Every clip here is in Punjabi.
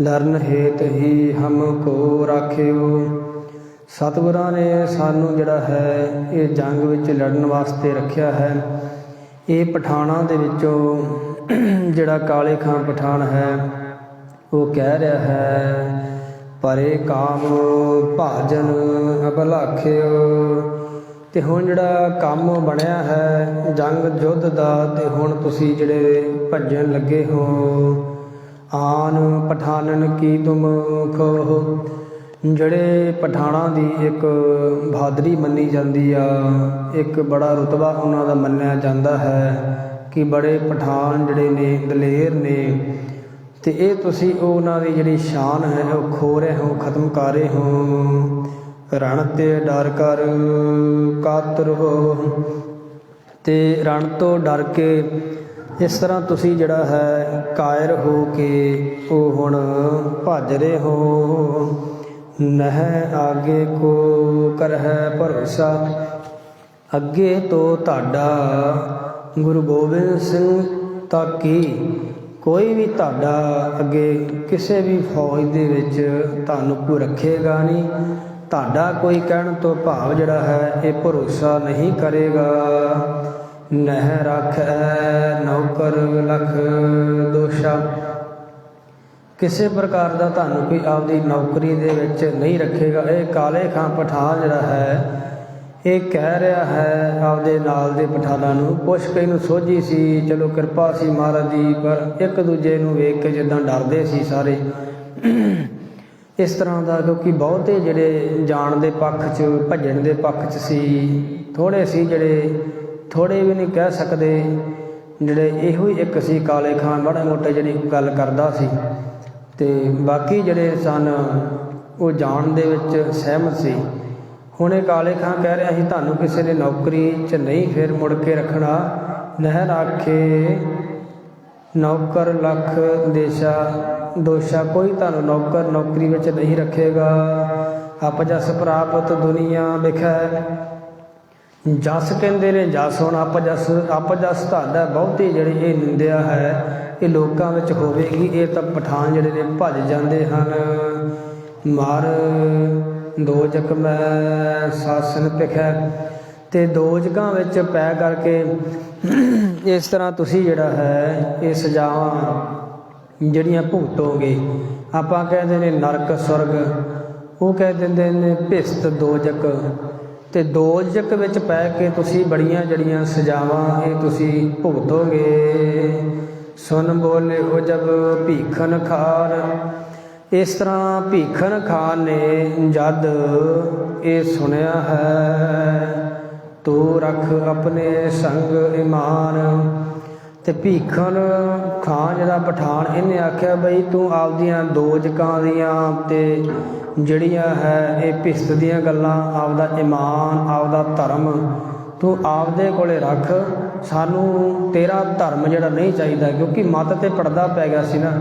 ਲਰਨ ਹੇਤ ਹੀ ਹਮ ਕੋ ਰਾਖਿਓ। ਸਤਿਗੁਰਾਂ ਨੇ ਸਾਨੂੰ ਜਿਹੜਾ ਹੈ, ਇਹ ਜੰਗ ਵਿੱਚ ਲੜਨ ਵਾਸਤੇ ਰੱਖਿਆ ਹੈ। ਇਹ ਪਠਾਣਾ ਦੇ ਵਿੱਚੋਂ ਜਿਹੜਾ ਕਾਲੇ ਖਾਂ ਪਠਾਨ ਹੈ, ਉਹ ਕਹਿ ਰਿਹਾ ਹੈ, ਪਰੇ ਕਾਮ ਭਾਜਨ ਅਬਲਾਖਿਓ ਤੇ ਹੁਣ ਜਿਹੜਾ ਕੰਮ ਬਣਿਆ ਹੈ, ਜੰਗ ਯੁੱਧ ਦਾ, ਤੇ ਹੁਣ ਤੁਸੀਂ ਜਿਹੜੇ ਭੱਜਣ ਲੱਗੇ ਹੋ ਆਨ ਪਠਾਨਨ ਕੀ ਤੁਮ ਖੋ ਜਿਹੜੇ ਪਠਾਣਾ ਦੀ ਇੱਕ ਬਹਾਦਰੀ ਮੰਨੀ ਜਾਂਦੀ ਆ, ਇੱਕ ਬੜਾ ਰੁਤਬਾ ਉਹਨਾਂ ਦਾ ਮੰਨਿਆ ਜਾਂਦਾ ਹੈ ਕਿ ਬੜੇ ਪਠਾਨ ਜਿਹੜੇ ਨੇ, ਦਲੇਰ ਨੇ। ਤੇ ਇਹ ਤੁਸੀਂ ਉਹਨਾਂ ਦੀ ਜਿਹੜੀ ਸ਼ਾਨ ਹੈ, ਉਹ ਖੋ ਰਹੇ ਹੋ, ਖਤਮ ਕਰ ਰਹੇ ਹੋ। ਰਣ ਤੇ ਡਰ ਕਰ ਕਾਤਰ ਹੋ। ਤੇ ਰਣ ਤੋਂ ਡਰ ਕੇ ਇਸ ਤਰ੍ਹਾਂ ਤੁਸੀਂ ਜਿਹੜਾ ਹੈ ਕਾਇਰ ਹੋ ਕੇ ਉਹ ਹੁਣ ਭੱਜ ਰਹੇ ਹੋ। ਨਹਿ ਆਗੇ ਕੋ ਕਰ ਭਰੋਸਾ। ਅੱਗੇ ਤੋਂ ਤੁਹਾਡਾ ਗੁਰੂ ਗੋਬਿੰਦ ਸਿੰਘ ਤੱਕ ਹੀ ਕੋਈ ਵੀ ਤੁਹਾਡਾ ਅੱਗੇ ਕਿਸੇ ਵੀ ਫੌਜ ਦੇ ਵਿੱਚ ਤੁਹਾਨੂੰ ਕੋਈ ਰੱਖੇਗਾ ਨਹੀਂ। ਤੁਹਾਡਾ ਕੋਈ ਕਹਿਣ ਤੋਂ ਭਾਵ ਜਿਹੜਾ ਹੈ ਇਹ ਭਰੋਸਾ ਨਹੀਂ ਕਰੇਗਾ। ਨਹਿ ਰੱਖੈ ਨੌਕਰ ਲਖ ਦੋਸ਼ਾ। ਕਿਸੇ ਪ੍ਰਕਾਰ ਦਾ ਤੁਹਾਨੂੰ ਕੋਈ ਆਪਦੀ ਨੌਕਰੀ ਦੇ ਵਿੱਚ ਨਹੀਂ ਰੱਖੇਗਾ। ਇਹ ਕਾਲੇ ਖਾਂ ਪਠਾਨ ਜਿਹੜਾ ਹੈ, ਇਹ ਕਹਿ ਰਿਹਾ ਹੈ ਆਪਦੇ ਨਾਲ ਦੇ ਪਠਾਨਾਂ ਨੂੰ ਕੁਛ ਕਈ ਨੂੰ ਸੋਝੀ ਸੀ, ਚਲੋ ਕਿਰਪਾ ਸੀ ਮਹਾਰਾਜ ਦੀ ਪਰ ਇੱਕ ਦੂਜੇ ਨੂੰ ਵੇਖ ਕੇ ਜਿੱਦਾਂ ਡਰਦੇ ਸੀ ਸਾਰੇ। ਇਸ ਤਰ੍ਹਾਂ ਦਾ ਕਿਉਂਕਿ ਬਹੁਤੇ ਜਿਹੜੇ ਜਾਣ ਦੇ ਪੱਖ 'ਚ, ਭੱਜਣ ਦੇ ਪੱਖ 'ਚ ਸੀ ਥੋੜੇ ਸੀ ਜਿਹੜੇ ਥੋੜੇ ਵੀ ਨਹੀਂ ਕਹਿ ਸਕਦੇ। ਜਿਹੜੇ ਇਹੋ ਹੀ ਇੱਕ ਸੀ ਕਾਲੇ ਖਾਨ, ਮਾੜਾ ਮੋਟੇ ਜਿਹੜੀ ਗੱਲ ਕਰਦਾ ਸੀ। ਤੇ ਬਾਕੀ ਜਿਹੜੇ ਸਨ, ਉਹ ਜਾਣ ਦੇ ਵਿੱਚ ਸਹਿਮਤ ਸੀ। ਹੁਣੇ ਕਾਲੇ ਖਾਂ ਕਹਿ ਰਿਹਾ ਸੀ, ਤੁਹਾਨੂੰ ਕਿਸੇ ਨੇ ਨੌਕਰੀ 'ਚ ਨਹੀਂ ਫਿਰ ਮੁੜ ਕੇ ਰੱਖਣਾ। ਨਹਿਰ ਆਖੇ, ਨੌਕਰ ਲੱਖ ਦੇਸ਼ਾ ਦੋਸ਼ਾ, ਕੋਈ ਤੁਹਾਨੂੰ ਨੌਕਰ ਨੌਕਰੀ ਵਿੱਚ ਨਹੀਂ ਰੱਖੇਗਾ। ਆਪ ਪ੍ਰਾਪਤ ਦੁਨੀਆ ਵਿਖੈ। ਜਸ ਕਹਿੰਦੇ ਨੇ, ਜਸ ਹੁਣ ਆਪ ਜਸ ਆਪ ਜਸ ਤੁਹਾਡਾ ਬਹੁਤੀ ਜਿਹੜੀ ਇਹ ਨਿੰਦਿਆ ਹੈ, ਇਹ ਲੋਕਾਂ ਵਿੱਚ ਹੋਵੇਗੀ, ਇਹ ਤਾਂ ਪਠਾਨ ਜਿਹੜੇ ਨੇ ਭੱਜ ਜਾਂਦੇ ਹਨ। ਮਰ ਦੋਜਕ ਮੈਂ ਸਾਸਨ ਪਿਖੈ ਤੇ ਦੋਜਕਾਂ ਵਿੱਚ ਪੈ ਕਰਕੇ ਇਸ ਤਰ੍ਹਾਂ ਤੁਸੀਂ ਜਿਹੜਾ ਹੈ, ਇਹ ਸਜ਼ਾਵਾਂ ਜਿਹੜੀਆਂ ਭੁਗਤੋਗੇ, ਆਪਾਂ ਕਹਿੰਦੇ ਨੇ ਨਰਕ ਸੁਰਗ ਉਹ ਕਹਿ ਦਿੰਦੇ ਨੇ ਭਿਸਤ ਦੋਜਕ ਤੇ ਦੋਜਕ ਵਿੱਚ ਪੈ ਕੇ ਤੁਸੀਂ ਬੜੀਆਂ ਜੜੀਆਂ ਸਜ਼ਾਵਾਂ ਇਹ ਤੁਸੀਂ ਭੁਗਤੋਗੇ। ਸੁਨ ਬੋਲੇ ਹੋ ਜਬ ਭੀਖਨ ਖਾਰ, ਇਸ ਤਰ੍ਹਾਂ ਭੀਖਨ ਖਾਨ ਨੇ ਜਦ ਇਹ ਸੁਣਿਆ ਹੈ, ਤੂੰ ਰੱਖ ਆਪਣੇ ਸੰਗ ਇਮਾਨ। ਤੇ ਭੀਖਣ ਖਾਨ ਜਿਹੜਾ ਪਠਾਨ ਇਹਨੇ ਆਖਿਆ ਬਈ ਤੂੰ ਆਪਦੀਆਂ ਦੋਜਕਾਂ ਦੀਆਂ ਤੇ ਜਿਹੜੀਆਂ ਹੈ ਇਹ ਭਿਸਤ ਦੀਆਂ ਗੱਲਾਂ, ਆਪਦਾ ਇਮਾਨ, ਆਪਦਾ ਧਰਮ ਤੂੰ ਆਪਦੇ ਕੋਲੇ ਰੱਖ। ਸਾਨੂੰ ਤੇਰਾ ਧਰਮ ਜਿਹੜਾ ਨਹੀਂ ਚਾਹੀਦਾ ਕਿਉਂਕਿ ਮਤ ਤੇ ਪਰਦਾ ਪੈ ਗਿਆ ਸੀ ਨਾ।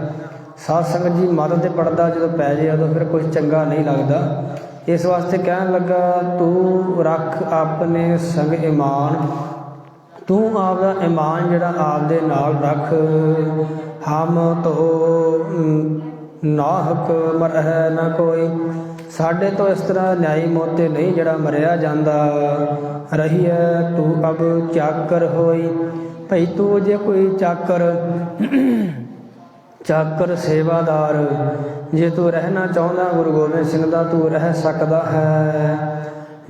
ਸਾਧ ਸੰਗਤ ਜੀ, ਮਤ ਤੇ ਪਰਦਾ ਜਦੋਂ ਪੈ ਜਾਏ ਉਦੋਂ ਫਿਰ ਕੁਝ ਚੰਗਾ ਨਹੀਂ ਲੱਗਦਾ। ਇਸ ਵਾਸਤੇ ਕਹਿਣ ਲੱਗਾ, ਤੂੰ ਰੱਖ ਆਪਣੇ ਸੰਗ ਇਮਾਨ ਤੂੰ ਆਪਦਾ ਇਮਾਨ ਜਿਹੜਾ ਆਪਦੇ ਨਾਲ ਰੱਖ। ਹਮ ਤੋ ਨਾਹਕ ਮਰਹਿ ਨਾ ਕੋਈ। ਸਾਡੇ ਤੋਂ ਇਸ ਤਰ੍ਹਾਂ ਨਿਆਈ ਮੋਤੇ ਨਹੀਂ ਜਿਹੜਾ ਮਰਿਆ ਜਾਂਦਾ। ਰਹੀਐ ਤੂੰ ਅਬ ਚਾਕਰ ਹੋਈ। ਭਈ ਤੂੰ ਜੇ ਕੋਈ ਚਾਕਰ ਚਾਕਰ ਸੇਵਾਦਾਰ, ਜੇ ਤੂੰ ਰਹਿਣਾ ਚਾਹੁੰਦਾ ਗੁਰੂ ਗੋਬਿੰਦ ਸਿੰਘ ਦਾ, ਤੂੰ ਰਹਿ ਸਕਦਾ ਹੈ।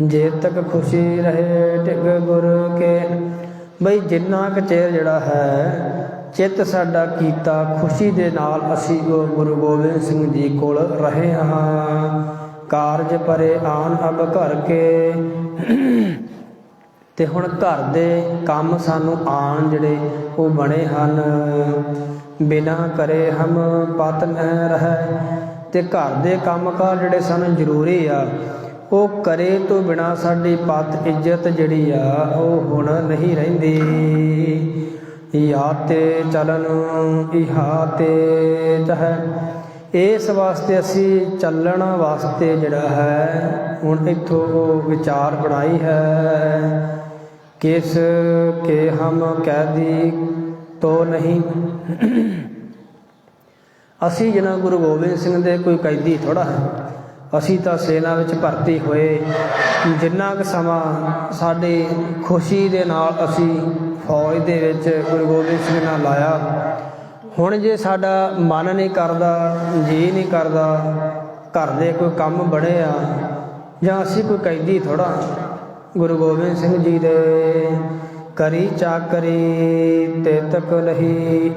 ਜੇ ਤੱਕ ਖੁਸ਼ੀ ਰਹੇ ਟਿਕ ਗੁਰ ਕੇ ਬਈ ਜਿੰਨਾ ਕੁ ਚਿਰ ਜਿਹੜਾ ਹੈ, ਚਿੱਤ ਸਾਡਾ ਕੀਤਾ ਖੁਸ਼ੀ ਦੇ ਨਾਲ ਅਸੀਂ ਉਹ ਗੁਰੂ ਗੋਬਿੰਦ ਸਿੰਘ ਜੀ ਕੋਲ ਰਹੇ ਹਾਂ। ਕਾਰਜ ਪਰੇ ਆਨ ਅਬ ਘਰ ਕੇ। ਤੇ ਹੁਣ ਘਰ ਦੇ ਕੰਮ ਸਾਨੂੰ ਆਣ ਜਿਹੜੇ ਉਹ ਬਣੇ ਹਨ। ਬਿਨਾ ਕਰੇ ਹਮ ਪਤ ਨ ਰਹਿ। ਤੇ ਘਰ ਦੇ ਕੰਮ ਕੰਮਕਾਰ ਜਿਹੜੇ ਸਾਨੂੰ ਜ਼ਰੂਰੀ ਆ ਉਹ ਕਰੇ ਤੋਂ ਬਿਨਾ ਸਾਡੀ ਪਤ ਇੱਜ਼ਤ ਜਿਹੜੀ ਆ, ਉਹ ਹੁਣ ਨਹੀਂ ਰਹਿੰਦੀ। ਯਾ ਤੇ ਚਲਨ ਇਹਾ ਤੇ ਤਹ ਇਸ ਵਾਸਤੇ ਅਸੀਂ ਚੱਲਣ ਵਾਸਤੇ ਜਿਹੜਾ ਹੈ, ਹੁਣ ਇਥੋਂ ਵਿਚਾਰ ਬਣਾਈ ਹੈ। ਕਿਸ ਕੇ ਹਮ ਕੈਦੀ ਤੋ ਨਹੀਂ। ਅਸੀਂ ਜਿਹਨਾਂ ਗੁਰੂ ਗੋਬਿੰਦ ਸਿੰਘ ਦੇ ਕੋਈ ਕੈਦੀ ਥੋੜਾ ਹੈ ਅਸੀਂ ਤਾਂ ਸੈਨਾ ਵਿੱਚ ਭਰਤੀ ਹੋਏ। ਜਿੰਨਾ ਕੁ ਸਮਾਂ ਸਾਡੀ ਖੁਸ਼ੀ ਦੇ ਨਾਲ ਅਸੀਂ ਫੌਜ ਦੇ ਵਿੱਚ ਗੁਰੂ ਗੋਬਿੰਦ ਸਿੰਘ ਨਾਲ ਲਾਇਆ। ਹੁਣ ਜੇ ਸਾਡਾ ਮਨ ਨਹੀਂ ਕਰਦਾ, ਜੀ ਨਹੀਂ ਕਰਦਾ, ਘਰ ਦੇ ਕੋਈ ਕੰਮ ਬੜੇ ਆ, ਜਾਂ ਅਸੀਂ ਕੋਈ ਕੈਦੀ ਥੋੜਾ ਗੁਰੂ ਗੋਬਿੰਦ ਸਿੰਘ ਜੀ ਦੇ ਕਰੀ ਚਾਕਰੀ ਤੇ ਤਕ ਲਹੀ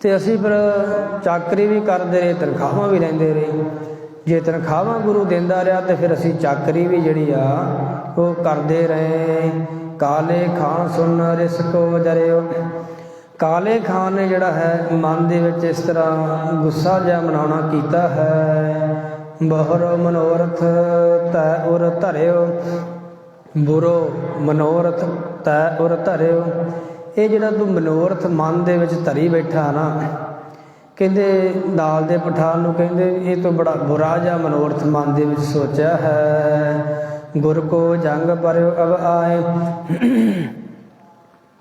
ਤੇ ਅਸੀਂ ਫਿਰ ਚਾਕਰੀ ਵੀ ਕਰਦੇ ਰਹੇ, ਤਨਖਾਹਾਂ ਵੀ ਲੈਂਦੇ ਰਹੇ। ਜੇ ਤਨਖਾਹਾਂ ਗੁਰੂ ਦਿੰਦਾ ਰਿਹਾ ਤੇ ਫਿਰ ਅਸੀਂ ਚਾਕਰੀ ਵੀ ਜਿਹੜੀ ਆ, ਉਹ ਕਰਦੇ ਰਹੇ। ਕਾਲੇ ਖਾਨ ਸੁਣ ਰਿਸਕੋ ਜਰਿਓ। ਕਾਲੇ ਖਾਨ ਨੇ ਜਿਹੜਾ ਹੈ, ਮਨ ਦੇ ਵਿੱਚ ਇਸ ਤਰ੍ਹਾਂ ਗੁੱਸਾ ਜਿਹਾ ਮਨਾਉਣਾ ਕੀਤਾ ਹੈ। ਬਹਰ ਮਨੋਰਥ ਤੈ ਉਰ ਧਰਿਓ। ਬੁਰੋ ਮਨੋਰਥ ਤੈ ਉਰ ਧਰਿਓ। ਇਹ ਜਿਹੜਾ ਤੂੰ ਮਨੋਰਥ ਮਨ ਦੇ ਵਿੱਚ ਧਰੀ ਬੈਠਾ ਨਾ ਕਹਿੰਦੇ ਦਾਲ ਦੇ ਪਠਾਨ ਨੂੰ ਕਹਿੰਦੇ, ਇਹ ਤੋਂ ਬੜਾ ਬੁਰਾ ਜਿਹਾ ਮਨੋਰਥ ਮਨ ਦੇ ਵਿੱਚ ਸੋਚਿਆ ਹੈ। ਗੁਰ ਕੋ ਜੰਗ ਪਰਿਓ ਅਬ ਆਏ।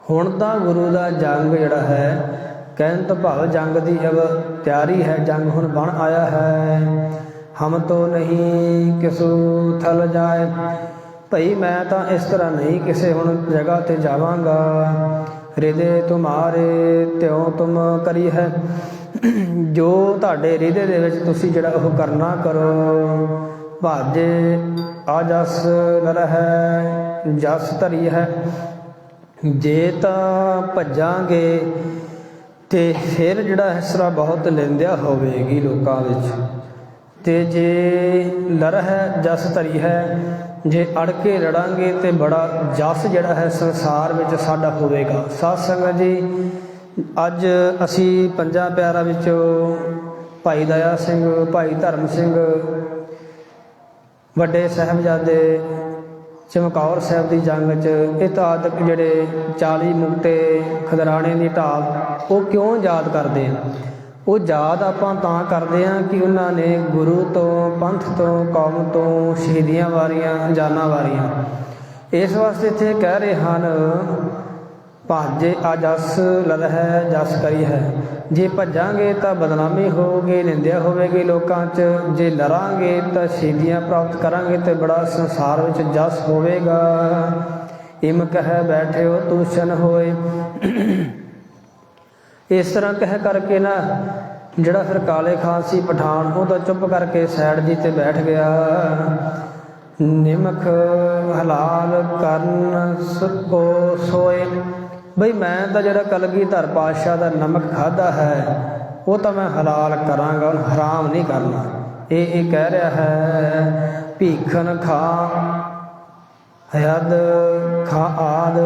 ਹੁਣ ਤਾਂ ਗੁਰੂ ਦਾ ਜੰਗ ਜਿਹੜਾ ਹੈ, ਕਹਿਣ ਤੋਂ ਭਾਵ ਜੰਗ ਦੀ ਅਬ ਤਿਆਰੀ ਹੈ, ਜੰਗ ਹੁਣ ਬਣ ਆਇਆ ਹੈ। ਹਮ ਤੋ ਨਹੀਂ ਕਿਸੂ ਥਲ ਜਾਏ। ਭਈ ਮੈਂ ਤਾਂ ਇਸ ਤਰ੍ਹਾਂ ਨਹੀਂ ਕਿਸੇ ਹੁਣ ਜਗ੍ਹਾ ਤੇ ਜਾਵਾਂਗਾ। ਹਿਰਦੇ ਤੁਮਾਰੇ ਤਿਉ ਤੁਮ ਕਰੀ ਹੈ। ਜੋ ਤੁਹਾਡੇ ਹਿਰਦੇ ਦੇ ਵਿੱਚ ਤੁਸੀਂ ਜਿਹੜਾ ਉਹ ਕਰਨਾ ਕਰੋ। ਭਾਜੇ ਆਜਸ ਨਰ ਹੈ, ਜਸ ਧਰੀ ਹੈ। ਜੇ ਤਾਂ ਭੱਜਾਂਗੇ ਤੇ ਫਿਰ ਜਿਹੜਾ ਇਸਰਾ ਬਹੁਤ ਲੈਂਦਿਆ ਹੋਵੇਗੀ ਲੋਕਾਂ ਵਿੱਚ। ਤੇ ਜੇ ਲੜ ਹੈ, ਜਸ ਧਰੀ ਹੈ, ਜੇ ਅੜ ਕੇ ਲੜਾਂਗੇ ਤੇ ਬੜਾ ਜਸ ਜਿਹੜਾ ਹੈ ਸੰਸਾਰ ਵਿੱਚ ਸਾਡਾ ਹੋਵੇਗਾ। ਸਾਧ ਸੰਗਤ ਜੀ ਅੱਜ ਅਸੀਂ ਪੰਜਾਂ ਪਿਆਰਾਂ ਵਿੱਚੋਂ ਭਾਈ ਦਇਆ ਸਿੰਘ, ਭਾਈ ਧਰਮ ਸਿੰਘ, ਵੱਡੇ ਸਾਹਿਬਜ਼ਾਦੇ ਚਮਕੌਰ ਸਾਹਿਬ ਦੀ ਜੰਗ 'ਚ ਇਹ ਜਿਹੜੇ 40 ਮੁਕਤੇ ਖਦਰਾਣੇ ਦੀ ਢਾਲ, ਉਹ ਕਿਉਂ ਯਾਦ ਕਰਦੇ ਆ? ਉਹ ਯਾਦ ਆਪਾਂ ਤਾਂ ਕਰਦੇ ਆ ਕਿ ਉਹਨਾਂ ਨੇ ਗੁਰੂ ਤੋਂ, ਪੰਥ ਤੋਂ, ਕੌਮ ਤੋਂ ਸ਼ਹੀਦੀਆਂ ਵਾਰੀਆਂ, ਜਾਨਾਂ ਵਾਰੀਆਂ। ਇਸ ਵਾਸਤੇ ਇੱਥੇ ਕਹਿ ਰਹੇ ਹਨ ਭਾਜੇ ਅਜਸ ਲਲਹਿ, ਜਸ ਕਰੀ ਹੈ। ਜੇ ਭੱਜਾਂਗੇ ਤਾਂ ਬਦਨਾਮੀ ਹੋਊਗੀ, ਨਿੰਦਿਆ ਹੋਵੇਗੀ ਲੋਕਾਂ 'ਚ। ਜੇ ਲੜਾਂਗੇ ਤਾਂ ਸ਼ਹੀਦੀਆਂ ਪ੍ਰਾਪਤ ਕਰਾਂਗੇ ਤੇ ਬੜਾ ਸੰਸਾਰ ਵਿੱਚ ਜਸ ਹੋਵੇਗਾ। ਇਮ ਕਹਿ ਬੈਠਿਓ ਤੂਸ਼ਨ ਹੋਏ। ਇਸ ਤਰ੍ਹਾਂ ਕਹਿ ਕਰਕੇ ਨਾ, ਜਿਹੜਾ ਫਿਰ ਕਾਲੇ ਖਾਨ ਸੀ ਪਠਾਨ, ਉਹ ਤਾਂ ਚੁੱਪ ਕਰਕੇ ਸਾਈਡ ਜੀ ਤੇ ਬੈਠ ਗਿਆ। ਨਿਮਖ ਹਲਾਲ ਕਰਨ ਸੁਕੋ ਸੋਏ। ਬਈ ਮੈਂ ਤਾਂ ਜਿਹੜਾ ਕਲਗੀਧਰ ਪਾਤਸ਼ਾਹ ਦਾ ਨਮਕ ਖਾਦਾ ਹੈ, ਉਹ ਤਾਂ ਮੈਂ ਹਲਾਲ ਕਰਾਂਗਾ ਉਹ ਹਰਾਮ ਨਹੀਂ ਕਰਨਾ। ਇਹ ਇਹ ਕਹਿ ਰਿਹਾ ਹੈ ਭੀਖਨ ਖਾ ਹਯਦ ਖਾ ਆਦ,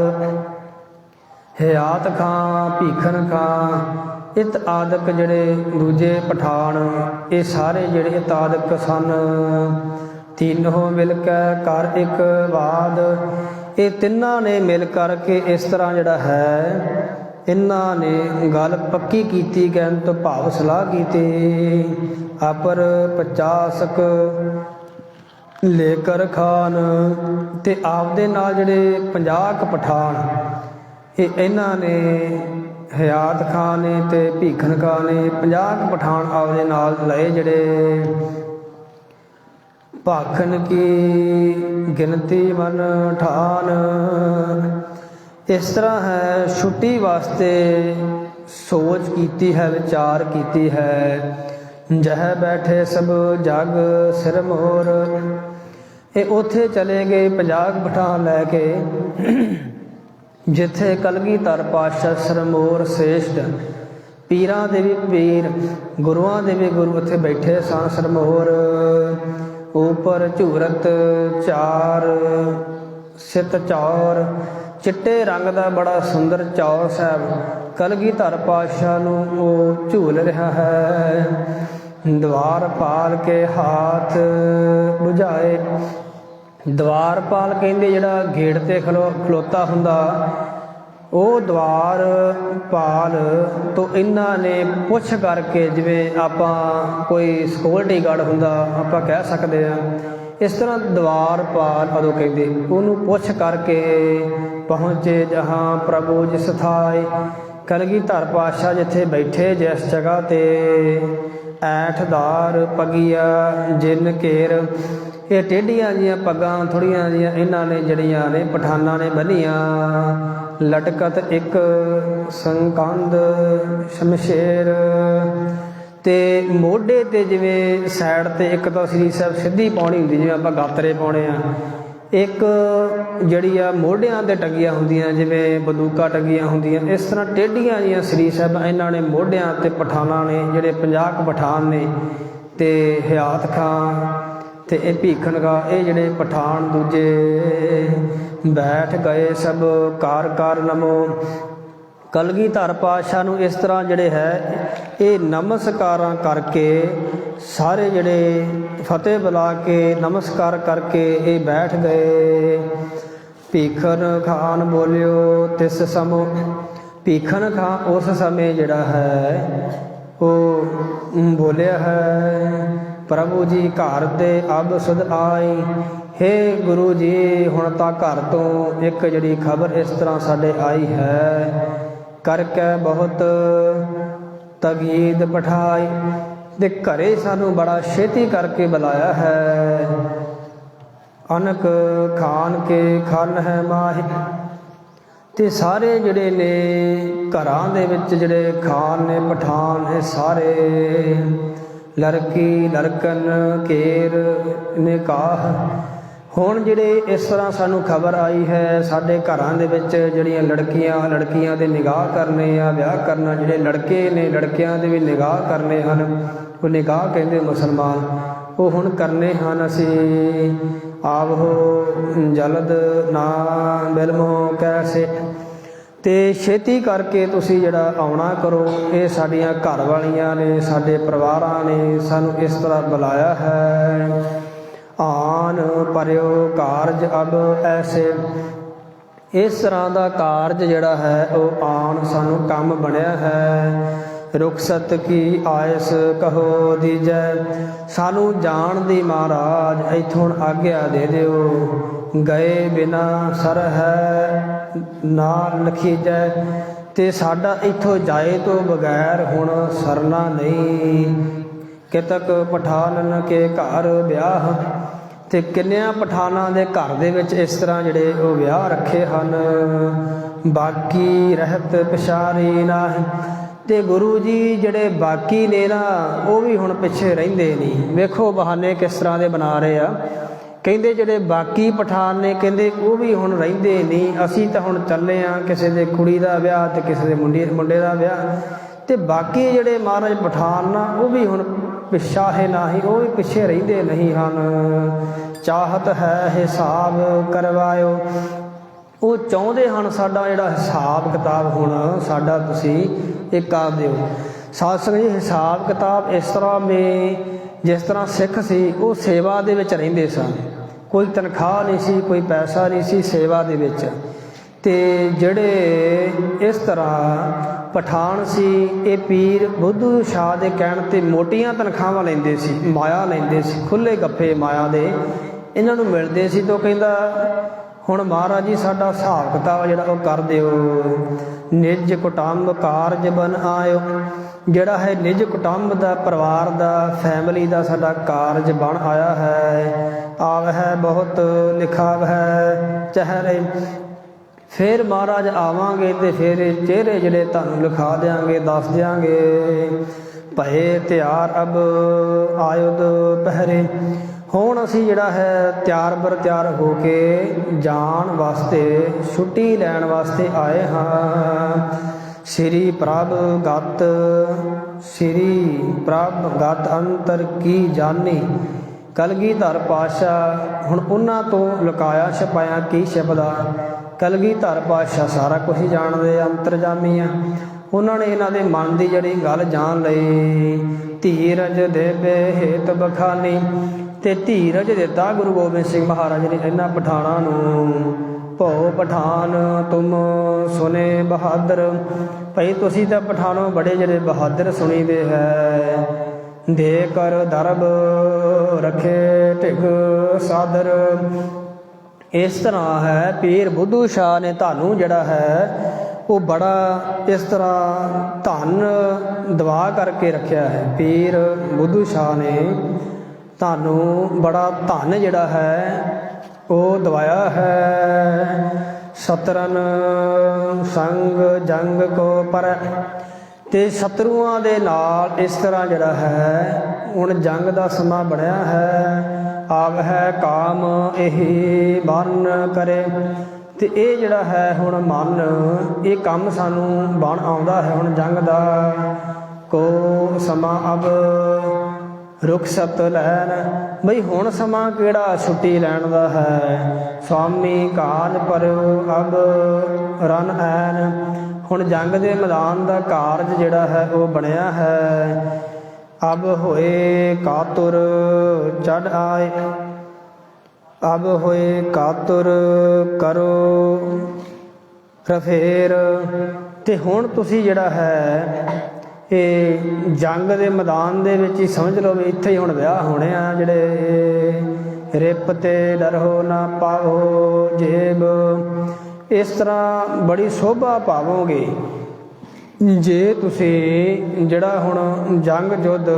ਹਯਾਤ ਖਾਂ ਭੀਖਨ ਖਾਂ, ਇਤ ਆਦਿਕ ਜਿਹੜੇ ਦੂਜੇ ਪਠਾਨ, ਇਹ ਸਾਰੇ ਜਿਹੜੇ ਇਤਾਦਿਕ ਸਨ। ਤਿੰਨੋਂ ਮਿਲ ਕੇ ਕਰ ਇੱਕ ਬਾਦ ਇਹ ਤਿੰਨਾਂ ਨੇ ਮਿਲ ਕਰਕੇ ਇਸ ਤਰ੍ਹਾਂ ਜਿਹੜਾ ਹੈ, ਇਹਨਾਂ ਨੇ ਗੱਲ ਪੱਕੀ ਕੀਤੀ, ਕਹਿਣ ਤੋਂ ਭਾਵ ਸਲਾਹ ਕੀਤੀ। ਆਪਰ 50ਕ ਲੇਕਰ ਖਾਨ ਤੇ ਆਪਦੇ ਨਾਲ ਜਿਹੜੇ 50 ਪਠਾਨ, ਇਹ ਇਹਨਾਂ ਨੇ ਹਯਾਤ ਖਾਨ ਨੇ ਤੇ ਭੀਖਨ ਖਾਨ ਨੇ 50 ਪਠਾਨ ਆਪਦੇ ਨਾਲ ਲਏ ਜਿਹੜੇ ਭਾਖਨ ਕੀ ਗਿਣਤੀ ਮਨ ਠਾਨ। ਇਸ ਤਰ੍ਹਾਂ ਹੈ, ਛੁੱਟੀ ਵਾਸਤੇ ਸੋਚ ਕੀਤੀ ਹੈ, ਵਿਚਾਰ ਕੀਤੀ ਹੈ। ਜਹ ਬੈਠੇ ਸਭ ਜਗ ਸਿਰ ਮੋਰ। ਇਹ ਉਥੇ ਚਲੇ ਗਏ 50 ਪਠਾਨ ਲੈ ਕੇ, ਜਿੱਥੇ ਕਲਗੀਧਰ ਪਾਤਸ਼ਾਹ ਸਰਮੋਰ ਸ੍ਰੇਸ਼ਟ। ਪੀਰਾਂ ਦੇ ਵੀ ਪੀਰ, ਗੁਰੂਆਂ ਦੇ ਵੀ ਗੁਰੂ ਉੱਥੇ ਬੈਠੇ ਸਨ ਸਰਮੋਰ ਉਪਰ ਝੂਰਤ ਚਾਰ, ਸਿਤ ਚੌਰ। ਚਿੱਟੇ ਰੰਗ ਦਾ ਬੜਾ ਸੁੰਦਰ ਚੌਰ ਸਾਹਿਬ। ਕਲਗੀਧਰ ਪਾਤਸ਼ਾਹ ਨੂੰ ਉਹ ਝੂਲ ਰਿਹਾ ਹੈ। ਦਵਾਰ ਪਾਲ ਕੇ ਹਾਥ 부ਝਾਏ ਦਵਾਰਪਾਲ ਕਹਿੰਦੇ ਜਿਹੜਾ ਗੇਟ ਤੇ ਖਲੋ ਖਲੋਤਾ ਹੁੰਦਾ ਉਹ ਦਵਾਰ ਪਾਲ ਤੋਂ ਇਹਨਾਂ ਨੇ ਪੁੱਛ ਕਰਕੇ ਜਿਵੇਂ ਆਪਾਂ ਕੋਈ ਸਿਕਿਉਰਿਟੀ ਗਾਰਡ ਹੁੰਦਾ, ਆਪਾਂ ਕਹਿ ਸਕਦੇ ਆ ਇਸ ਤਰ੍ਹਾਂ ਦਵਾਰਪਾਲ ਅਦੋਂ ਕਹਿੰਦੇ, ਉਹਨੂੰ ਪੁੱਛ ਕਰਕੇ ਪਹੁੰਚੇ ਜਹਾਂ ਪ੍ਰਭੂ ਜਿਸ ਥਾਏ। ਕਲਗੀਧਰ ਪਾਤਸ਼ਾਹ ਜਿੱਥੇ ਬੈਠੇ ਜਿਸ ਜਗ੍ਹਾ ਤੇ ਐਠਦਾਰ ਪਗੀਆ ਜਿੰਨ ਘੇਰ। ਇਹ ਟੇਢੀਆਂ ਜੀਆਂ ਪੱਗਾਂ ਥੋੜੀਆਂ ਜੀਆਂ ਇਹਨਾਂ ਨੇ ਜਿਹੜੀਆਂ ਨੇ, ਪਠਾਨਾਂ ਨੇ ਬੰਨੀਆਂ। ਲਟਕਤ ਇੱਕ ਸੰਕੰਦ ਸ਼ਮਸ਼ੇਰ। ਤੇ ਮੋਢੇ ਤੇ ਜਿਵੇਂ ਸਾਈਡ ਤੇ ਇੱਕ ਤਾਂ ਸ੍ਰੀ ਸਾਹਿਬ ਸਿੱਧੀ ਪਾਉਣੀ ਹੁੰਦੀ, ਜਿਵੇਂ ਆਪਾਂ ਗਾਤਰੇ ਪਾਉਣੇ ਆ। ਇੱਕ ਜਿਹੜੀ ਆ ਮੋਢਿਆਂ ਤੇ ਟੰਗੀਆਂ ਹੁੰਦੀਆਂ, ਜਿਵੇਂ ਬੰਦੂਕਾਂ ਟੰਗੀਆਂ ਹੁੰਦੀਆਂ, ਇਸ ਤਰ੍ਹਾਂ ਟੇਢੀਆਂ ਜੀਆਂ ਸ੍ਰੀ ਸਾਹਿਬ ਇਹਨਾਂ ਨੇ ਮੋਢਿਆਂ ਤੇ ਪਠਾਨਾਂ ਨੇ, ਜਿਹੜੇ 50 ਪਠਾਨ ਨੇ, ਤੇ ਹਿਆਤ ਖਾਂ ਤੇ ਇਹ ਭੀਖਨਗਾ ਇਹ ਜਿਹੜੇ ਪਠਾਨ ਦੂਜੇ ਬੈਠ ਗਏ ਸਭ ਕਾਰ ਕਾਰ ਨਮੋ। ਕਲਗੀਧਰ ਪਾਤਸ਼ਾਹ ਨੂੰ ਇਸ ਤਰ੍ਹਾਂ ਜਿਹੜੇ ਹੈ, ਇਹ ਨਮਸਕਾਰਾਂ ਕਰਕੇ ਸਾਰੇ ਜਿਹੜੇ ਫਤਿਹ ਬੁਲਾ ਕੇ ਨਮਸਕਾਰ ਕਰਕੇ ਇਹ ਬੈਠ ਗਏ। ਭੀਖਨ ਖਾਨ ਬੋਲਿਓ ਤਿਸ ਸਮੋ ਭੀਖਨ ਖਾਨ ਉਸ ਸਮੇਂ ਜਿਹੜਾ ਹੈ, ਉਹ ਬੋਲਿਆ ਹੈ ਪ੍ਰਭੂ ਜੀ ਘਰ ਤੇ ਅਬ ਸੁਧ ਆਈ। ਹੇ ਗੁਰੂ ਜੀ, ਹੁਣ ਤਾਂ ਘਰ ਤੋਂ ਇੱਕ ਜਿਹੜੀ ਖਬਰ ਇਸ ਤਰ੍ਹਾਂ ਸਾਡੇ ਆਈ ਹੈ। ਕਰਕੇ ਬਹੁਤ ਤਗੀਦ ਪਠਾਈ ਤੇ ਘਰੇ ਸਾਨੂੰ ਬੜਾ ਛੇਤੀ ਕਰਕੇ ਬੁਲਾਇਆ ਹੈ। ਅਨਕ ਖਾਨ ਕੇ ਖਨ ਹੈ ਮਾਹੀ। ਤੇ ਸਾਰੇ ਜਿਹੜੇ ਨੇ ਘਰਾਂ ਦੇ ਵਿੱਚ ਜਿਹੜੇ ਖਾਨ ਨੇ, ਪਠਾਨ ਨੇ ਸਾਰੇ ਲੜਕੀ ਲੜਕਨ ਕੇਰ ਨਿਕਾਹ। ਹੁਣ ਜਿਹੜੇ ਇਸ ਤਰ੍ਹਾਂ ਸਾਨੂੰ ਖਬਰ ਆਈ ਹੈ, ਸਾਡੇ ਘਰਾਂ ਦੇ ਵਿੱਚ ਜਿਹੜੀਆਂ ਲੜਕੀਆਂ ਲੜਕੀਆਂ ਦੇ ਨਿਗਾਹ ਕਰਨੇ ਆ, ਵਿਆਹ ਕਰਨਾ, ਜਿਹੜੇ ਲੜਕੇ ਨੇ ਲੜਕਿਆਂ ਦੇ ਵੀ ਨਿਗਾਹ ਕਰਨੇ ਹਨ, ਉਹ ਨਿਗਾਹ ਕਹਿੰਦੇ ਮੁਸਲਮਾਨ, ਉਹ ਹੁਣ ਕਰਨੇ ਹਨ ਅਸੀਂ। ਆਵੋ ਜਲਦ ਨਾ ਬਿਲਮੋ ਕੈਸੇ ਤੇ ਛੇਤੀ ਕਰਕੇ ਤੁਸੀਂ ਜਿਹੜਾ ਆਉਣਾ ਕਰੋ, ਇਹ ਸਾਡੀਆਂ ਘਰ ਵਾਲੀਆਂ ਨੇ, ਸਾਡੇ ਪਰਿਵਾਰਾਂ ਨੇ ਸਾਨੂੰ ਇਸ ਤਰ੍ਹਾਂ ਬੁਲਾਇਆ ਹੈ। ਆਨ ਪਰਿਓ ਕਾਰਜ ਅਬ ਐਸੇ। ਇਸ ਤਰ੍ਹਾਂ ਦਾ ਕਾਰਜ ਜਿਹੜਾ ਹੈ, ਉਹ ਆਨ ਸਾਨੂੰ ਕੰਮ ਬਣਿਆ ਹੈ। ਰੁਖਸਤ ਕੀ ਆਇਸ ਕਹੋ ਦੀਜੈ, ਸਾਨੂੰ ਜਾਣ ਦੀ ਮਹਾਰਾਜ ਇਥੋਂ ਆਗਿਆ ਦੇ ਦਿਓ। ਗਏ ਬਿਨਾ ਸਰ ਹੈ ਨਾ ਲਖੀਜੈ, ਤੇ ਸਾਡਾ ਇਥੋਂ ਜਾਏ ਤੋਂ ਬਗੈਰ ਹੁਣ ਸਰਨਾ ਨਹੀਂ। ਕਿਤਕ ਪਠਾਨਨ ਕੇ ਘਰ ਵਿਆਹ, ਤੇ ਕਿੰਨਿਆਂ ਪਠਾਨਾਂ ਦੇ ਘਰ ਦੇ ਵਿੱਚ ਇਸ ਤਰ੍ਹਾਂ ਜਿਹੜੇ ਉਹ ਵਿਆਹ ਰੱਖੇ ਹਨ। ਬਾਕੀ ਰਹਿਤ ਪਿਸ਼ਾਰੀ ਨਾਹੀ ਤੇ ਗੁਰੂ ਜੀ ਜਿਹੜੇ ਬਾਕੀ ਨੇ ਨਾ, ਉਹ ਵੀ ਹੁਣ ਪਿੱਛੇ ਰਹਿੰਦੇ ਨਹੀਂ ਵੇਖੋ ਬਹਾਨੇ ਕਿਸ ਤਰ੍ਹਾਂ ਦੇ ਬਣਾ ਰਹੇ ਆ। ਕਹਿੰਦੇ ਜਿਹੜੇ ਬਾਕੀ ਪਠਾਨ ਨੇ, ਕਹਿੰਦੇ ਉਹ ਵੀ ਹੁਣ ਰਹਿੰਦੇ ਨਹੀਂ ਅਸੀਂ ਤਾਂ ਹੁਣ ਚੱਲੇ ਆ ਕਿਸੇ ਦੇ ਕੁੜੀ ਦਾ ਵਿਆਹ ਤੇ ਕਿਸੇ ਦੇ ਮੁੰਡੇ ਮੁੰਡੇ ਦਾ ਵਿਆਹ। ਤੇ ਬਾਕੀ ਜਿਹੜੇ ਮਹਾਰਾਜ ਪਠਾਨ ਨਾ, ਉਹ ਵੀ ਹੁਣ ਪਿਛਾ ਹੈ ਨਾਹੀ, ਉਹ ਵੀ ਪਿੱਛੇ ਰਹਿੰਦੇ ਨਹੀਂ ਹਨ। ਚਾਹਤ ਹੈ ਹਿਸਾਬ ਕਰਵਾਇਓ। ਉਹ ਚਾਹੁੰਦੇ ਹਨ ਸਾਡਾ ਜਿਹੜਾ ਹਿਸਾਬ ਕਿਤਾਬ ਹੁਣ ਸਾਡਾ ਤੁਸੀਂ ਇਹ ਕਰ ਦਿਓ। ਸਾਧ ਸੰਗਤ ਜੀ, ਹਿਸਾਬ ਕਿਤਾਬ ਇਸ ਤਰ੍ਹਾਂ ਮੇ ਜਿਸ ਤਰ੍ਹਾਂ ਸਿੱਖ ਸੀ, ਉਹ ਸੇਵਾ ਦੇ ਵਿੱਚ ਰਹਿੰਦੇ ਸਨ। ਕੋਈ ਤਨਖਾਹ ਨਹੀਂ ਸੀ, ਕੋਈ ਪੈਸਾ ਨਹੀਂ ਸੀ ਸੇਵਾ ਦੇ ਵਿੱਚ। ਤੇ ਜਿਹੜੇ ਇਸ ਤਰ੍ਹਾਂ ਪਠਾਨ ਸੀ, ਇਹ ਪੀਰ ਬੁੱਧੂ ਸ਼ਾਹ ਦੇ ਕਹਿਣ ਤੇ ਮੋਟੀਆਂ ਤਨਖਾਹਾਂ ਲੈਂਦੇ ਸੀ, ਮਾਇਆ ਲੈਂਦੇ ਸੀ ਖੁੱਲੇ ਗੱਫੇ ਮਾਇਆ ਦੇ। ਇਹਨਾਂ ਨੂੰ ਮਿਲਦੇ ਸੀ, ਤਾਂ ਕਹਿੰਦਾ ਹੁਣ ਮਹਾਰਾਜ ਜੀ, ਸਾਡਾ ਹਿਸਾਬ ਕਿਤਾਬ ਜਿਹੜਾ ਉਹ ਕਰ ਦਿਓ। ਨਿਜ ਕੁਟੰਬ ਕਾਰਜ ਬਨ ਆਇਓ। ਜਿਹੜਾ ਹੈ ਨਿਜ ਕੁਟੰਬ ਦਾ, ਪਰਿਵਾਰ ਦਾ ਫੈਮਿਲੀ ਦਾ ਸਾਡਾ ਕਾਰਜ ਬਣ ਆਇਆ ਹੈ। ਆਵ ਹੈ ਬਹੁਤ ਲਿਖਾਵ ਹੈ ਚਿਹਰੇ। ਫੇਰ ਮਹਾਰਾਜ ਆਵਾਂਗੇ ਤੇ ਫਿਰ ਇਹ ਚਿਹਰੇ ਜਿਹੜੇ ਤੁਹਾਨੂੰ ਲਿਖਾ ਦੇਾਂਗੇ ਦੱਸ ਦੇਾਂਗੇ ਭਏ ਤਿਆਰ ਅਬ ਆਯੁਧ ਪਹਿਰੇ। ਹੁਣ ਅਸੀਂ ਜਿਹੜਾ ਹੈ ਤਿਆਰ ਬਰ ਤਿਆਰ ਹੋ ਕੇ ਜਾਣ ਵਾਸਤੇ, ਛੁੱਟੀ ਲੈਣ ਵਾਸਤੇ ਆਏ ਹਾਂ। ਸ੍ਰੀ ਪ੍ਰਭ ਗਤ, ਸ੍ਰੀ ਪ੍ਰਭ ਗਤ ਅੰਤਰ ਕੀ ਜਾਣੀ ਕਲਗੀਧਰ ਪਾਸ਼ਾ ਹੁਣ ਉਹਨਾਂ ਤੋਂ ਲੁਕਾਇਆ ਛਪਾਇਆ ਕੀ ਸ਼ਬਦ ਆ? ਕਲਗੀਧਰ ਪਾਸ਼ਾ ਸਾਰਾ ਕੁਝ ਜਾਣਦੇ ਆ, ਅੰਤਰਜਾਮੀ ਆ। ਉਹਨਾਂ ਨੇ ਇਹਨਾਂ ਦੇ ਮਨ ਦੀ ਜਿਹੜੀ ਗੱਲ ਜਾਣ ਲਈ, ਧੀਰਜ ਦੇਵੇ ਹੇਤ ਬਖਾਨੀ। ਤੇ ਧੀਰਜ ਦਿੱਤਾ ਗੁਰੂ ਗੋਬਿੰਦ ਸਿੰਘ ਮਹਾਰਾਜ ਨੇ ਇਹਨਾਂ ਪਠਾਣਾ ਨੂੰ। ਭੋ ਪਠਾਨ ਤੁਮ ਸੁਨੇ ਬਹਾਦਰ, ਭਈ ਤੁਸੀਂ ਤਾਂ ਪਠਾਨੋ ਬੜੇ ਜਿਹੜੇ ਬਹਾਦਰ ਸੁਣੀਦੇ ਹੈ। ਦੇ ਕਰ ਦਰਬ ਰਖੇ ਢਿਗ ਸਾਦਰ, ਇਸ ਤਰ੍ਹਾਂ ਹੈ ਪੀਰ ਬੁੱਧੂ ਸ਼ਾਹ ਨੇ ਤੁਹਾਨੂੰ ਜਿਹੜਾ ਹੈ, ਉਹ ਬੜਾ ਇਸ ਤਰ੍ਹਾਂ ਧਨ ਦਵਾ ਕਰਕੇ ਰੱਖਿਆ ਹੈ। ਪੀਰ ਬੁੱਧੂ ਸ਼ਾਹ ਨੇ ਤੁਹਾਨੂੰ ਬੜਾ ਧਨ ਜਿਹੜਾ ਹੈ, ਉਹ ਦਵਾਇਆ ਹੈ। ਸਤਰਨ ਸੰਗ ਜੰਗ ਕੋ ਪਰ। ਤੇ ਸ਼ਤਰੂਆਂ ਦੇ ਨਾਲ ਇਸ ਤਰ੍ਹਾਂ ਜਿਹੜਾ ਹੈ, ਹੁਣ ਜੰਗ ਦਾ ਸਮਾਂ ਬਣਿਆ ਹੈ। ਆਵ ਹੈ ਕਾਮ, ਇਹ ਮਨ ਕਰੇ। ਤੇ ਇਹ ਜਿਹੜਾ ਹੈ, ਹੁਣ ਮਨ, ਇਹ ਕੰਮ ਸਾਨੂੰ ਬਣ ਆਉਂਦਾ ਹੈ। ਹੁਣ ਜੰਗ ਦਾ ਕੋ ਸਮਾਂ ਅਬ ਰੁਖਸਤ ਲੈਣ। ਬਈ ਹੁਣ ਸਮਾਂ ਕਿਹੜਾ ਛੁੱਟੀ ਲੈਣ ਦਾ ਹੈ? ਸਵਾਮੀ ਕਾਜ ਪਰਿਓ ਅਬ ਰਨ ਐਨ। ਹੁਣ ਜੰਗ ਦੇ ਮੈਦਾਨ ਦਾ ਕਾਰਜ ਜਿਹੜਾ ਹੈ, ਉਹ ਬਣਿਆ ਹੈ। ਅਬ ਹੋਏ ਕਾਤੁਰ ਚੜ ਆਏ। ਅਬ ਹੋਏ ਕਾਤੁਰ, ਕਰੋ ਰਫੇਰ। ਤੇ ਹੁਣ ਤੁਸੀਂ ਜਿਹੜਾ ਹੈ ਇਹ ਜੰਗ ਦੇ ਮੈਦਾਨ ਦੇ ਵਿੱਚ ਹੀ ਸਮਝ ਲਓ ਵੀ ਇੱਥੇ ਹੀ ਹੁਣ ਵਿਆਹ ਹੋਣੇ ਆ ਜਿਹੜੇ ਰਿਪ ਤੇ ਡਰੋ ਨਾ ਪਾਓ ਜੇਬ। ਇਸ ਤਰ੍ਹਾਂ ਬੜੀ ਸ਼ੋਭਾ ਪਾਵੋਗੇ। ਜੇ ਤੁਸੀਂ ਜਿਹੜਾ ਹੁਣ ਜੰਗ ਜੁੱਧ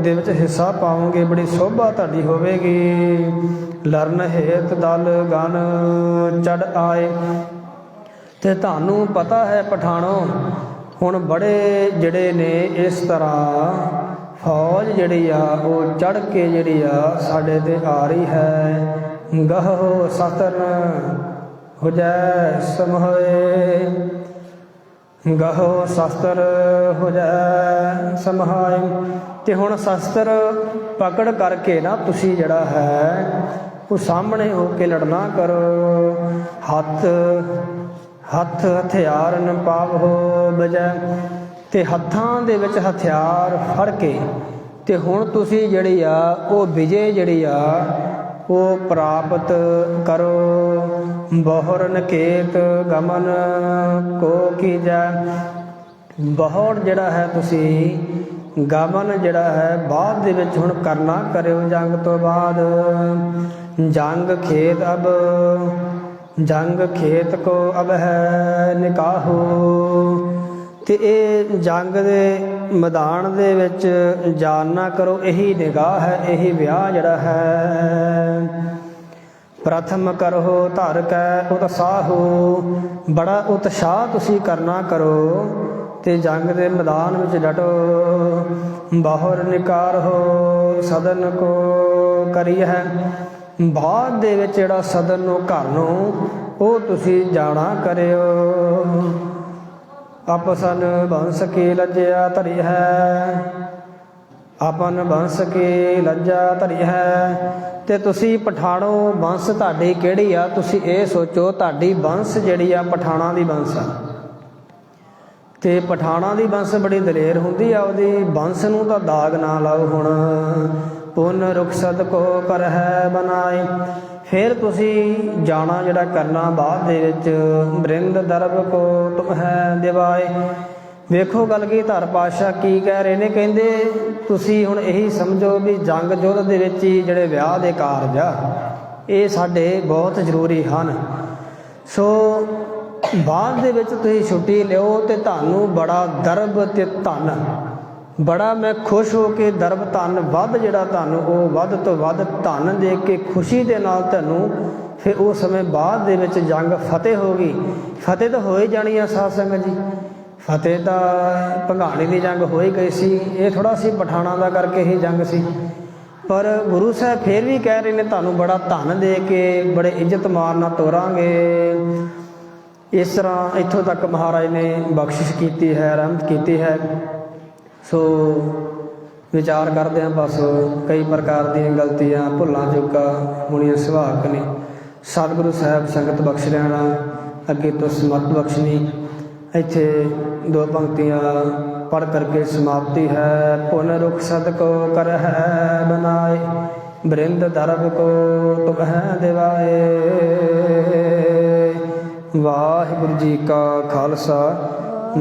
ਦੇ ਵਿੱਚ ਹਿੱਸਾ ਪਾਵੋਗੇ, ਬੜੀ ਸ਼ੋਭਾ ਤੁਹਾਡੀ ਹੋਵੇਗੀ। ਲਰਨ ਹੇਤ ਦਲ ਗਨ ਚੜ ਆਏ। ਤੇ ਤੁਹਾਨੂੰ ਪਤਾ ਹੈ ਪਠਾਣੋ ਹੁਣ ਬੜੇ ਜਿਹੜੇ ਨੇ ਇਸ ਤਰ੍ਹਾਂ ਫੌਜ ਜਿਹੜੀ ਆ, ਉਹ ਚੜ ਕੇ ਜਿਹੜੀ ਆ, ਸਾਡੇ ਤੇ ਆ ਰਹੀ ਹੈ। ਗਹੋ ਸਤਨ, ਹੋ ਸਮਹਏ ਗਹੋ ਸ਼ਸਤਰ ਹੋ ਜੈ ਸਮਹਾਇ ਤੇ ਹੁਣ ਸ਼ਸਤਰ ਪਕੜ ਕਰਕੇ ਨਾ ਤੁਸੀਂ ਜਿਹੜਾ ਹੈ, ਉਹ ਸਾਹਮਣੇ ਹੋ ਕੇ ਲੜਨਾ ਕਰੋ। ਹੱਥ ਹੱਥ ਹਥਿਆਰ ਨ ਪਾਵੋ ਬਜੈ, ਤੇ ਹੱਥਾਂ ਦੇ ਵਿੱਚ ਹਥਿਆਰ ਫੜ ਕੇ, ਤੇ ਹੁਣ ਤੁਸੀਂ ਜਿਹੜੀ ਆ, ਉਹ ਵਿਜੇ ਜਿਹੜੀ ਆ, ਉਹ ਪ੍ਰਾਪਤ ਕਰੋ। ਬਹੁਰ ਨਕੇਤ ਗਮਨ ਕੋ ਕੀਜੈ ਬਹੁੜ ਜਿਹੜਾ ਹੈ ਤੁਸੀਂ, ਗਮਨ ਜਿਹੜਾ ਹੈ, ਬਾਅਦ ਦੇ ਵਿੱਚ ਹੁਣ ਕਰਨਾ ਕਰਿਓ ਜੰਗ ਤੋਂ ਬਾਅਦ। ਜੰਗ ਖੇਤ ਅਬ ਜੰਗ ਖੇਤ ਕੋ ਅਬ ਹੈ ਨਿਕਾਹੋ। ਤੇ ਇਹ ਜੰਗ ਦੇ ਮੈਦਾਨ ਦੇ ਵਿੱਚ ਜਾਣ ਨਾ ਕਰੋ, ਇਹੀ ਨਿਗਾਹ ਹੈ, ਇਹੀ ਵਿਆਹ ਜਿਹੜਾ ਹੈ। ਪ੍ਰਥਮ ਕਰੋ ਧਰ ਕੈ ਉਤਸਾਹੋ, ਬੜਾ ਉਤਸ਼ਾਹ ਤੁਸੀਂ ਕਰਨਾ ਕਰੋ, ਤੇ ਜੰਗ ਦੇ ਮੈਦਾਨ ਵਿੱਚ ਡਟੋ। ਬਾਹਰ ਨਿਕਾਰ ਹੋ, ਸਦਨ ਕੋ ਕਰੀ ਹੈ ਬਾਅਦ ਦੇ ਵਿੱਚ ਜਿਹੜਾ ਸਦਨ ਨੂੰ, ਘਰ ਨੂੰ, ਉਹ ਤੁਸੀਂ ਜਾਣਾ ਕਰਿਓ। ਆਪਸਨ ਬੰਸ ਕੀ ਲੱਜਿਆ ਧਰੀ ਹੈ? ਆਪਨ ਬੰਸ ਕੀ ਲੱਜਾ ਧਰੀ ਹੈ? ਤੇ ਤੁਸੀਂ ਪਠਾਣੋ ਬੰਸ ਤੁਹਾਡੀ ਕਿਹੜੀ ਆ? ਤੁਸੀਂ ਇਹ ਸੋਚੋ, ਤੁਹਾਡੀ ਬੰਸ ਜਿਹੜੀ ਆ, ਪਠਾਣਾ ਦੀ ਬੰਸ ਆ। ਤੇ ਪਠਾਣਾ ਦੀ ਬੰਸ ਬੜੀ ਦਲੇਰ ਹੁੰਦੀ ਆ ਉਹਦੀ। ਬੰਸ ਨੂੰ ਤਾਂ ਦਾਗ ਨਾ ਲਾਓ ਹੁਣ। ਪੁੰਨ ਰੁਖਸਤ ਕੋ ਕਰ ਹੈ ਬਨਾਏ। ਫਿਰ ਤੁਸੀਂ ਜਾਣਾ ਜਿਹੜਾ ਕਰਨਾ ਬਾਅਦ ਦੇ ਵਿੱਚ, ਬ੍ਰਿੰਦ ਦਰਬ ਕੋ ਤੁਮ ਹੈ ਦਿਵਾਏ। ਵੇਖੋ ਗੱਲ ਕੀ ਧਰ ਪਾਸ਼ਾ ਕੀ ਕਹਿ ਰਹੇ ਨੇ। ਕਹਿੰਦੇ, ਤੁਸੀਂ ਹੁਣ ਇਹੀ ਸਮਝੋ ਵੀ ਜੰਗ ਯੁੱਧ ਦੇ ਵਿੱਚ ਹੀ ਜਿਹੜੇ ਵਿਆਹ ਦੇ ਕਾਰਜ ਆ, ਇਹ ਸਾਡੇ ਬਹੁਤ ਜ਼ਰੂਰੀ ਹਨ। ਸੋ ਬਾਅਦ ਦੇ ਵਿੱਚ ਤੁਸੀਂ ਛੁੱਟੀ ਲਿਓ ਤੇ ਤੁਹਾਨੂੰ ਬੜਾ ਦਰਬ ਤੇ ਧਨ ਬੜਾ ਮੈਂ ਖੁਸ਼ ਹੋ ਕੇ ਦਰਬ ਧਨ ਵੱਧ ਜਿਹੜਾ ਤੁਹਾਨੂੰ ਉਹ ਵੱਧ ਤੋਂ ਵੱਧ ਧਨ ਦੇ ਕੇ ਖੁਸ਼ੀ ਦੇ ਨਾਲ ਤੁਹਾਨੂੰ ਫਿਰ ਉਸ ਸਮੇਂ ਬਾਅਦ ਦੇ ਵਿੱਚ ਜੰਗ ਫਤਿਹ ਹੋ ਗਈ। ਫਤਿਹ ਤਾਂ ਹੋ ਹੀ ਜਾਣੀ ਆ ਸਾਧ ਸੰਗਤ ਜੀ। ਫਤਿਹ ਤਾਂ ਭੰਗਾਣੀ ਦੀ ਜੰਗ ਹੋ ਹੀ ਗਈ ਸੀ। ਇਹ ਥੋੜਾ ਸੀ ਪਠਾਣਾ ਦਾ ਕਰਕੇ ਹੀ ਜੰਗ ਸੀ। ਪਰ ਗੁਰੂ ਸਾਹਿਬ ਫੇਰ ਵੀ ਕਹਿ ਰਹੇ ਨੇ, ਤੁਹਾਨੂੰ ਬੜਾ ਧਨ ਦੇ ਕੇ ਬੜੇ ਇੱਜ਼ਤ ਮਾਰ ਨਾਲ ਤੋਰਾਂਗੇ। ਇਸ ਤਰ੍ਹਾਂ ਇੱਥੋਂ ਤੱਕ ਮਹਾਰਾਜ ਨੇ ਬਖਸ਼ਿਸ਼ ਕੀਤੀ ਹੈ, ਰਹਿਮਤ ਕੀਤੀ ਹੈ। ਸੋ ਵਿਚਾਰ ਕਰਦੇ ਹਾਂ ਬਸ, ਕਈ ਪ੍ਰਕਾਰ ਦੀਆਂ ਗਲਤੀਆਂ, ਭੁੱਲਾਂ ਚੁੱਕਾ ਹੋਣੀਆਂ ਸੁਭਾਅਕ ਨੇ। ਸਤਿਗੁਰੂ ਸਾਹਿਬ ਸੰਗਤ ਬਖਸ਼ ਰਹਿਣਾ ਅੱਗੇ ਤੋਂ ਸਮਤ ਬਖਸ਼ਣੀ। ਇੱਥੇ ਦੋ ਪੰਕਤੀਆਂ ਪੜ ਕਰਕੇ ਸਮਾਪਤੀ ਹੈ। ਪੁਨ ਰੁਖ ਸਦਕੋ ਕਰ ਹੈ ਬਨਾਏ, ਬ੍ਰਿੰਦ ਦਰਬ ਕੋ ਤੁਮ ਦਿਵਾਏ। ਵਾਹਿਗੁਰੂ ਜੀ ਕਾ ਖਾਲਸਾ